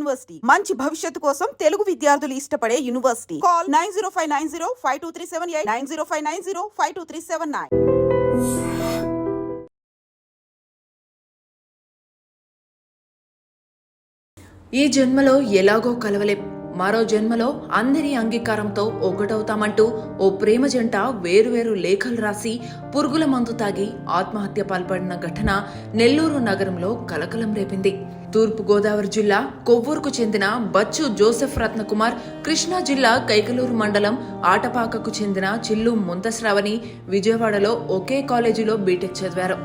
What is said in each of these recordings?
University. మంచి భవిష్యత్తు కోసం తెలుగు విద్యార్థులు ఇష్టపడే university. Call nine zero five nine zero five two three seven eight nine zero five nine zero five two three seven nine. ఈ జన్మలో ఎలాగో కలవలేం. మరో జన్మలో అందరి అంగీకారంతో ఒకటవుతామంటూ ఓ ప్రేమ జంట వేరువేరు లేఖలు రాసి పురుగుల మందు తాగి ఆత్మహత్య పాల్పడిన ఘటన నెల్లూరు నగరంలో కలకలం రేపింది. తూర్పు గోదావరి జిల్లా కొవ్వూరుకు చెందిన బచ్చు జోసెఫ్ రత్నకుమార్ కృష్ణా జిల్లా కైకలూరు మండలం ఆటపాకకు చెందిన చిల్లు ముంతశ్రావణి విజయవాడలో ఒకే కాలేజీలో బీటెక్ చదివారు.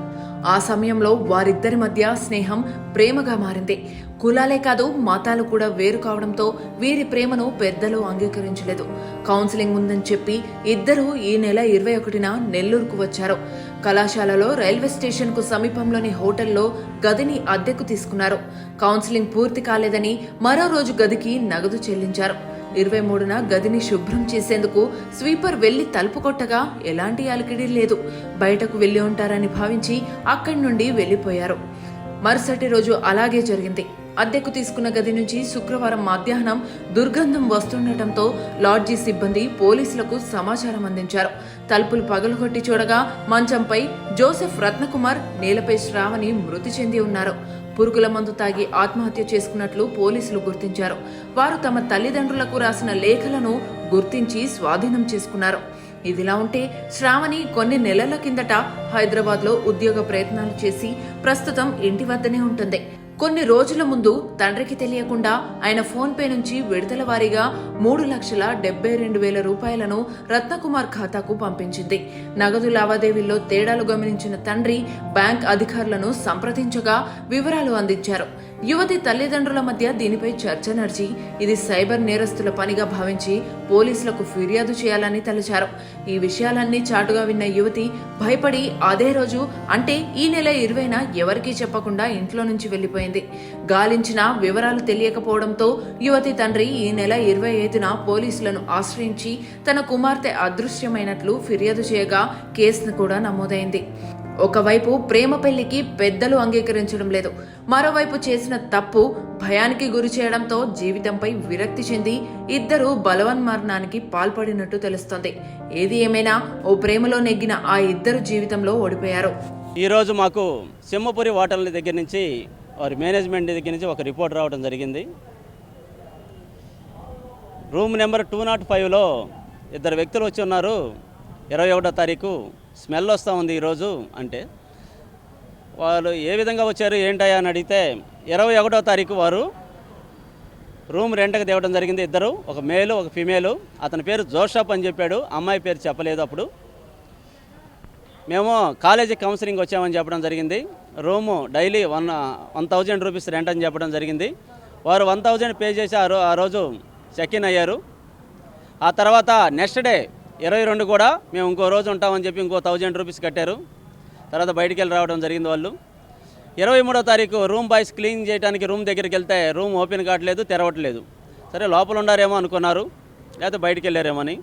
ఆ సమయంలో వారిద్దరి మధ్య స్నేహం ప్రేమగా మారింది. కులాలే కాదు మతాలు కూడా వేరు కావడంతో వీరి ప్రేమను పెద్దలు అంగీకరించలేదు. కౌన్సిలింగ్ ఉందని చెప్పి ఇద్దరూ ఈ నెల ఇరవై ఒకటిన నెల్లూరుకు వచ్చారు. కళాశాలలో రైల్వే స్టేషన్కు సమీపంలోని హోటల్లో గదిని అద్దెకు తీసుకున్నారు. కౌన్సిలింగ్ పూర్తి కాలేదని మరో రోజు గదికి నగదు చెల్లించారు. ఇరవై మూడున గదిని శుభ్రం చేసేందుకు స్వీపర్ వెళ్ళి తలుపు కొట్టగా ఎలాంటి అలికిడి లేదు. బయటకు వెళ్ళి ఉంటారని భావించి అక్కడి నుండి వెళ్ళిపోయారు మరుసటి రోజు అలాగే జరిగింది. అద్దెకు తీసుకున్న గది నుంచి శుక్రవారం మధ్యాహ్నం దుర్గంధం వస్తుండటంతో లాడ్జీ సిబ్బంది పోలీసులకు సమాచారం అందించారు. తలుపులు పగలగొట్టి చూడగా మంచంపై జోసెఫ్ రత్నకుమార్ నేలపై శ్రావణి మృతి చెంది ఉన్నారు. పురుగుల మందు తాగి ఆత్మహత్య చేసుకున్నట్లు పోలీసులు గుర్తించారు. వారు తమ తల్లిదండ్రులకు రాసిన లేఖలను గుర్తించి స్వాధీనం చేసుకున్నారు. ఇదిలా ఉంటే శ్రావణి కొన్ని నెలల కిందట హైదరాబాద్లో ఉద్యోగ ప్రయత్నాలు చేసి ప్రస్తుతం ఇంటి వద్దనే ఉంటుంది. కొన్ని రోజుల ముందు తండ్రికి తెలియకుండా ఆయన ఫోన్ పే నుంచి విడతల వారీగా మూడు లక్షల డెబ్బై రెండు వేల రూపాయలను రత్నకుమార్ ఖాతాకు పంపించింది. నగదు లావాదేవీల్లో తేడాలు గమనించిన తండ్రి బ్యాంక్ అధికారులను సంప్రదించగా వివరాలు అందించారు. యువతి తల్లిదండ్రుల మధ్య దీనిపై చర్చ నడిచి ఇది సైబర్ నేరస్తుల పనిగా భావించి పోలీసులకు ఫిర్యాదు చేయాలని తలచారు. ఈ విషయాలన్నీ చాటుగా విన్న యువతి భయపడి అదే రోజు అంటే ఈ నెల ఇరవైన ఎవరికీ చెప్పకుండా ఇంట్లో నుంచి వెళ్ళిపోయింది గాలించిన వివరాలు తెలియకపోవడంతో యువతి తండ్రి ఈ నెల ఇరవై ఐదున పోలీసులను ఆశ్రయించి తన కుమార్తె అదృశ్యమైనట్లు ఫిర్యాదు చేయగా కేసును కూడా నమోదైంది. ఒకవైపు ప్రేమ పెళ్ళికి పెద్దలు అంగీకరించడం లేదు మరోవైపు చేసిన తప్పు భయానికి గురి చేయడంతో జీవితంపై విరక్తి చెంది ఇద్దరు బలవన్మరణానికి పాల్పడినట్టు తెలుస్తోంది. ఏది ఏమైనా ఓ ప్రేమలో నెగ్గిన ఆ ఇద్దరు జీవితంలో ఓడిపోయారు. ఈరోజు మాకు సింహపురి హోటల్ దగ్గర నుంచి వారి మేనేజ్మెంట్ దగ్గర నుంచి ఒక రిపోర్ట్ రావడం జరిగింది. రూమ్ నెంబర్ టూ నాట్ ఫైవ్లో ఇద్దరు వ్యక్తులు వచ్చి ఉన్నారు. ఇరవై ఒకటో తారీఖు స్మెల్ వస్తూ ఉంది ఈరోజు అంటే వాళ్ళు ఏ విధంగా వచ్చారు ఏంటయ్యా అని అడిగితే ఇరవై ఒకటో తారీఖు వారు రూమ్ రెంట్కి తేవడం జరిగింది. ఇద్దరు ఒక మేలు ఒక ఫిమేలు. అతని పేరు జోషప్ అని చెప్పాడు. అమ్మాయి పేరు చెప్పలేదు అప్పుడు. మేము కాలేజీ కౌన్సిలింగ్ వచ్చామని చెప్పడం జరిగింది. Room daily one one thousand rupees rent అని చెప్పడం జరిగింది. వారు వన్ థౌజండ్ పే చేసి ఆ ఆ రోజు చెక్ ఇన్ అయ్యారు. ఆ తర్వాత నెక్స్ట్ డే ఇరవై రెండు కూడా మేము ఇంకో రోజు ఉంటామని చెప్పి ఇంకో థౌజండ్ రూపీస్ కట్టారు. తర్వాత బయటికి వెళ్ళి రావడం జరిగింది వాళ్ళు. ఇరవై మూడో తారీఖు రూమ్ బాయ్స్ క్లీన్ చేయడానికి రూమ్ దగ్గరికి వెళ్తే రూమ్ ఓపెన్ కావట్లేదు తెరవట్లేదు. సరే లోపల ఉండారేమో అనుకున్నారు లేకపోతే బయటికి వెళ్ళారేమో అని.